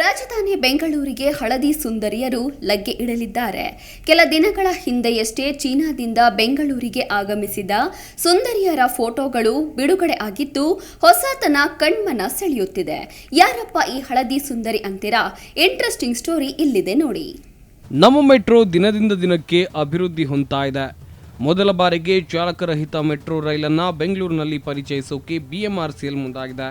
ರಾಜಧಾನಿ ಬೆಂಗಳೂರಿಗೆ ಹಳದಿ ಸುಂದರಿಯರು ಲಗ್ಗೆ ಇಡಲಿದ್ದಾರೆ. ಕೆಲ ದಿನಗಳ ಹಿಂದೆಯಷ್ಟೇ ಚೀನಾದಿಂದ ಬೆಂಗಳೂರಿಗೆ ಆಗಮಿಸಿದ ಸುಂದರಿಯರ ಫೋಟೋಗಳು ಬಿಡುಗಡೆ ಆಗಿದ್ದು, ಹೊಸತನ ಕಣ್ಮನ ಸೆಳೆಯುತ್ತಿದೆ. ಯಾರಪ್ಪ ಈ ಹಳದಿ ಸುಂದರಿ ಅಂತೀರಾ? ಇಂಟ್ರೆಸ್ಟಿಂಗ್ ಸ್ಟೋರಿ ಇಲ್ಲಿದೆ ನೋಡಿ. ನಮ್ಮ ಮೆಟ್ರೋ ದಿನದಿಂದ ದಿನಕ್ಕೆ ಅಭಿವೃದ್ಧಿ ಹೊಂದ್ತಾ ಇದೆ. ಮೊದಲ ಬಾರಿಗೆ ಚಾಲಕರಹಿತ ಮೆಟ್ರೋ ರೈಲನ್ನು ಬೆಂಗಳೂರಿನಲ್ಲಿ ಪರಿಚಯಿಸೋಕೆ ಬಿಎಂಆರ್ಸಿಎಲ್ ಮುಂದಾಗಿದೆ.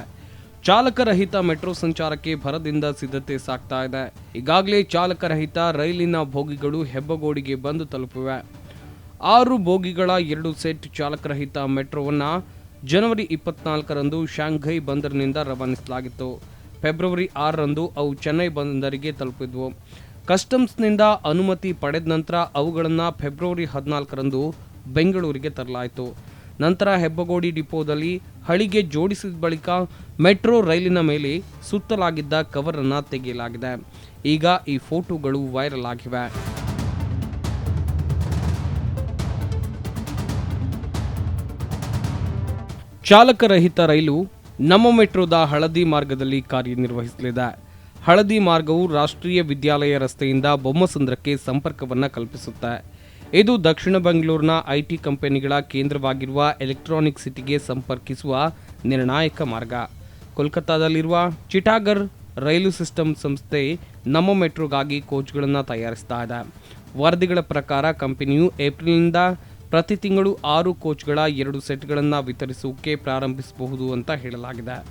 ಚಾಲಕರಹಿತ ಮೆಟ್ರೋ ಸಂಚಾರಕ್ಕೆ ಭರದಿಂದ ಸಿದ್ಧತೆ ಸಾಗ್ತಾ ಇದೆ. ಈಗಾಗಲೇ ಚಾಲಕರಹಿತ ರೈಲಿನ ಬೋಗಿಗಳು ಹೆಬ್ಬಗೋಡಿಗೆ ಬಂದು ತಲುಪಿವೆ. ಆರು ಬೋಗಿಗಳ ಎರಡು ಸೆಟ್ ಚಾಲಕರಹಿತ ಮೆಟ್ರೋವನ್ನು ಜನವರಿ ಇಪ್ಪತ್ನಾಲ್ಕರಂದು ಶಾಂಘೈ ಬಂದರಿನಿಂದ ರವಾನಿಸಲಾಗಿತ್ತು. ಫೆಬ್ರವರಿ ಆರರಂದು ಅವು ಚೆನ್ನೈ ಬಂದರಿಗೆ ತಲುಪಿದ್ವು. ಕಸ್ಟಮ್ಸ್ನಿಂದ ಅನುಮತಿ ಪಡೆದ ನಂತರ ಅವುಗಳನ್ನು ಫೆಬ್ರವರಿ ಹದಿನಾಲ್ಕರಂದು ಬೆಂಗಳೂರಿಗೆ ತರಲಾಯಿತು. ನಂತರ ಹೆಬ್ಬಗೋಡಿ ಡಿಪೋದಲ್ಲಿ ಹಳಿಗೆ ಜೋಡಿಸಿದ ಬಳಿಕ ಮೆಟ್ರೋ ರೈಲಿನ ಮೇಲೆ ಸುತ್ತಲಾಗಿದ್ದ ಕವರನ್ನು ತೆಗೆಯಲಾಗಿದೆ. ಈಗ ಈ ಫೋಟೋಗಳು ವೈರಲ್ ಆಗಿವೆ. ಚಾಲಕರಹಿತ ರೈಲು ನಮ್ಮ ಮೆಟ್ರೋದ ಹಳದಿ ಮಾರ್ಗದಲ್ಲಿ ಕಾರ್ಯನಿರ್ವಹಿಸಲಿದೆ. ಹಳದಿ ಮಾರ್ಗವು ರಾಷ್ಟ್ರೀಯ ವಿದ್ಯಾಲಯ ರಸ್ತೆಯಿಂದ ಬೊಮ್ಮಸಂದ್ರಕ್ಕೆ ಸಂಪರ್ಕವನ್ನು ಕಲ್ಪಿಸುತ್ತೆ. ಇದು ದಕ್ಷಿಣ ಬೆಂಗಳೂರಿನ ಐಟಿ ಕಂಪನಿಗಳ ಕೇಂದ್ರವಾಗಿರುವ ಎಲೆಕ್ಟ್ರಾನಿಕ್ ಸಿಟಿಗೆ ಸಂಪರ್ಕಿಸುವ ನಿರ್ಣಾಯಕ ಮಾರ್ಗ. ಕೋಲ್ಕತ್ತಾದಲ್ಲಿರುವ ಚಿಟಾಗರ್ ರೈಲು ಸಿಸ್ಟಮ್ ಸಂಸ್ಥೆ ನಮ್ಮ ಮೆಟ್ರೋಗಾಗಿ ಕೋಚ್ಗಳನ್ನು ತಯಾರಿಸ್ತಾ ಇದೆ. ವರದಿಗಳ ಪ್ರಕಾರ ಕಂಪನಿಯು ಏಪ್ರಿಲ್ನಿಂದ ಪ್ರತಿ ತಿಂಗಳು ಆರು ಕೋಚ್ಗಳ ಎರಡು ಸೆಟ್ಗಳನ್ನು ವಿತರಿಸೋಕೆ ಪ್ರಾರಂಭಿಸಬಹುದು ಅಂತ ಹೇಳಲಾಗಿದೆ.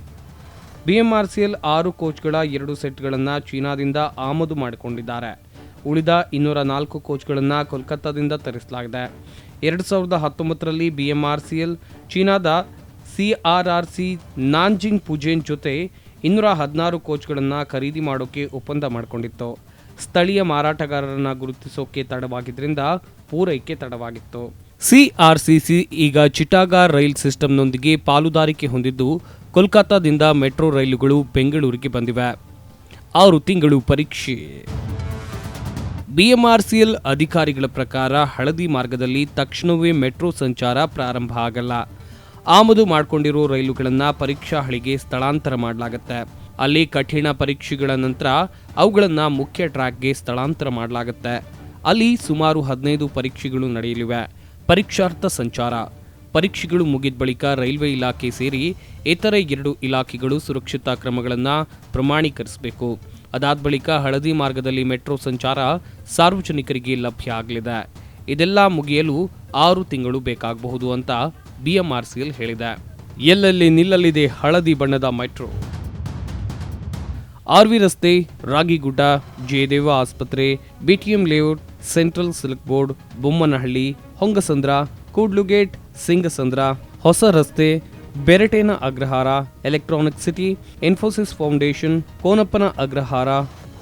ಬಿಎಂಆರ್ಸಿಎಲ್ ಆರು ಕೋಚ್ಗಳ ಎರಡು ಸೆಟ್ಗಳನ್ನು ಚೀನಾದಿಂದ ಆಮದು ಮಾಡಿಕೊಂಡಿದ್ದಾರೆ. ಉಳಿದ ಇನ್ನೂರ ನಾಲ್ಕು ಕೋಚ್ಗಳನ್ನು ಕೋಲ್ಕತ್ತಾದಿಂದ ತರಿಸಲಾಗಿದೆ. ಎರಡು ಸಾವಿರದ ಹತ್ತೊಂಬತ್ತರಲ್ಲಿ B M R C L ಚೀನಾದ C R R C Nanjing Puzhen ಜೊತೆ ಇನ್ನೂರ ಹದಿನಾರು ಕೋಚ್ಗಳನ್ನು ಖರೀದಿ ಮಾಡೋಕ್ಕೆ ಒಪ್ಪಂದ ಮಾಡಿಕೊಂಡಿತ್ತು. ಸ್ಥಳೀಯ ಮಾರಾಟಗಾರರನ್ನು ಗುರುತಿಸೋಕೆ ತಡವಾಗಿದ್ದರಿಂದ ಪೂರೈಕೆ ತಡವಾಗಿತ್ತು. ಸಿಆರ್ಸಿಸಿ ಈಗ ಚಿಟಾಗ ರೈಲ್ ಸಿಸ್ಟಮ್ನೊಂದಿಗೆ ಪಾಲುದಾರಿಕೆ ಹೊಂದಿದ್ದು ಕೋಲ್ಕತ್ತಾದಿಂದ ಮೆಟ್ರೋ ರೈಲುಗಳು ಬೆಂಗಳೂರಿಗೆ ಬಂದಿವೆ. ಆರು ತಿಂಗಳು ಪರೀಕ್ಷೆ. ಬಿಎಂಆರ್ಸಿಎಲ್ ಅಧಿಕಾರಿಗಳ ಪ್ರಕಾರ ಹಳದಿ ಮಾರ್ಗದಲ್ಲಿ ತಕ್ಷಣವೇ ಮೆಟ್ರೋ ಸಂಚಾರ ಪ್ರಾರಂಭ ಆಗಲ್ಲ. ಆಮದು ಮಾಡಿಕೊಂಡಿರೋ ರೈಲುಗಳನ್ನು ಪರೀಕ್ಷಾ ಹಳಿಗೆ ಸ್ಥಳಾಂತರ ಮಾಡಲಾಗುತ್ತೆ. ಅಲ್ಲಿ ಕಠಿಣ ಪರೀಕ್ಷೆಗಳ ನಂತರ ಅವುಗಳನ್ನು ಮುಖ್ಯ ಟ್ರ್ಯಾಕ್ಗೆ ಸ್ಥಳಾಂತರ ಮಾಡಲಾಗುತ್ತೆ. ಅಲ್ಲಿ ಸುಮಾರು ಹದಿನೈದು ಪರೀಕ್ಷೆಗಳು ನಡೆಯಲಿವೆ. ಪರೀಕ್ಷಾರ್ಥ ಸಂಚಾರ. ಪರೀಕ್ಷೆಗಳು ಮುಗಿದ ಬಳಿಕ ರೈಲ್ವೆ ಇಲಾಖೆ ಸೇರಿ ಇತರೆ ಎರಡು ಇಲಾಖೆಗಳು ಸುರಕ್ಷತಾ ಕ್ರಮಗಳನ್ನು ಪ್ರಮಾಣೀಕರಿಸಬೇಕು. ಅದಾದ ಬಳಿಕ ಹಳದಿ ಮಾರ್ಗದಲ್ಲಿ ಮೆಟ್ರೋ ಸಂಚಾರ ಸಾರ್ವಜನಿಕರಿಗೆ ಲಭ್ಯ ಆಗಲಿದೆ. ಇದೆಲ್ಲ ಮುಗಿಯಲು ಆರು ತಿಂಗಳು ಬೇಕಾಗಬಹುದು ಅಂತ ಬಿಎಂಆರ್ಸಿಎಲ್ ಹೇಳಿದೆ. ಎಲ್ಲೆಲ್ಲಿ ನಿಲ್ಲಲಿದೆ ಹಳದಿ ಬಣ್ಣದ ಮೆಟ್ರೋ? ಆರ್ವಿ ರಸ್ತೆ, ರಾಗಿಗುಡ್ಡ, ಜಯದೇವ ಆಸ್ಪತ್ರೆ, BTM layout, central silk board, Bommanahalli, Hongasandra, Kudlu gate, Singasandra, ಹೊಸ ರಸ್ತೆ Beratena Agrahara, electronic city, Infosys foundation, Konappana Agrahara,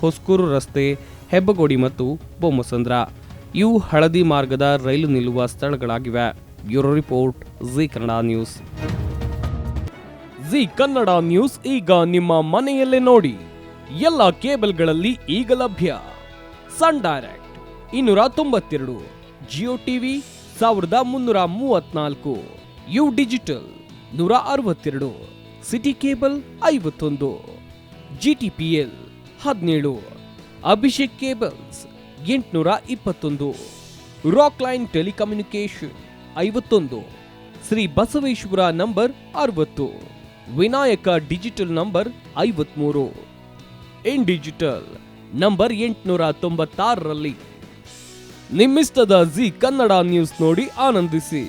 Hoskur ರಸ್ತೆ, ಹೆಬ್ಬಗೋಡಿ ಮತ್ತು ಬೊಮ್ಮಸಂದ್ರ. ಇವು ಹಳದಿ ಮಾರ್ಗದ ರೈಲು ನಿಲ್ಲುವ ಸ್ಥಳಗಳಾಗಿವೆ. Bureau report, Zee Kannada news. Zee Kannada news ಈಗ ನಿಮ್ಮ ಮನೆಯಲ್ಲೇ ನೋಡಿ. ಎಲ್ಲ ಕೇಬಲ್ಗಳಲ್ಲಿ ಈಗ ಲಭ್ಯ. ಸನ್ ಡೈರೆಕ್ಟ್ ಇನ್ನೂರ ತೊಂಬತ್ತೆರಡು, ಜಿಯೋ ಟಿವಿ ಸಾವಿರದ ಮುನ್ನೂರ ಮೂವತ್ನಾಲ್ಕು ಯು ಡಿಜಿಟಲ್. ನೂರ ಅರವತ್ತೆರಡು ಸಿಟಿ ಕೇಬಲ್ ಐವತ್ತೊಂದು, ಜಿಟಿಪಿಎಲ್ ಹದಿನೇಳು, ಅಭಿಷೇಕ್ ಕೇಬಲ್ಸ್ ಎಂಟುನೂರ ಇಪ್ಪತ್ತೊಂದು ರಾಕ್ ಲೈನ್ ಟೆಲಿಕಮ್ಯುನಿಕೇಶನ್ ಐವತ್ತೊಂದು, ಶ್ರೀ ಬಸವೇಶ್ವರ ನಂಬರ್ ಅರವತ್ತು, ವಿನಾಯಕ ಡಿಜಿಟಲ್ ನಂಬರ್ ಐವತ್ಮೂರು ಇನ್ ಡಿಜಿಟಲ್ ನಂಬರ್ ಎಂಟುನೂರ ತೊಂಬತ್ತಾರರಲ್ಲಿ ನಿಮ್ಮಿಸ್ತದ ಜಿ ಕನ್ನಡ ನ್ಯೂಸ್ ನೋಡಿ ಆನಂದಿಸಿ.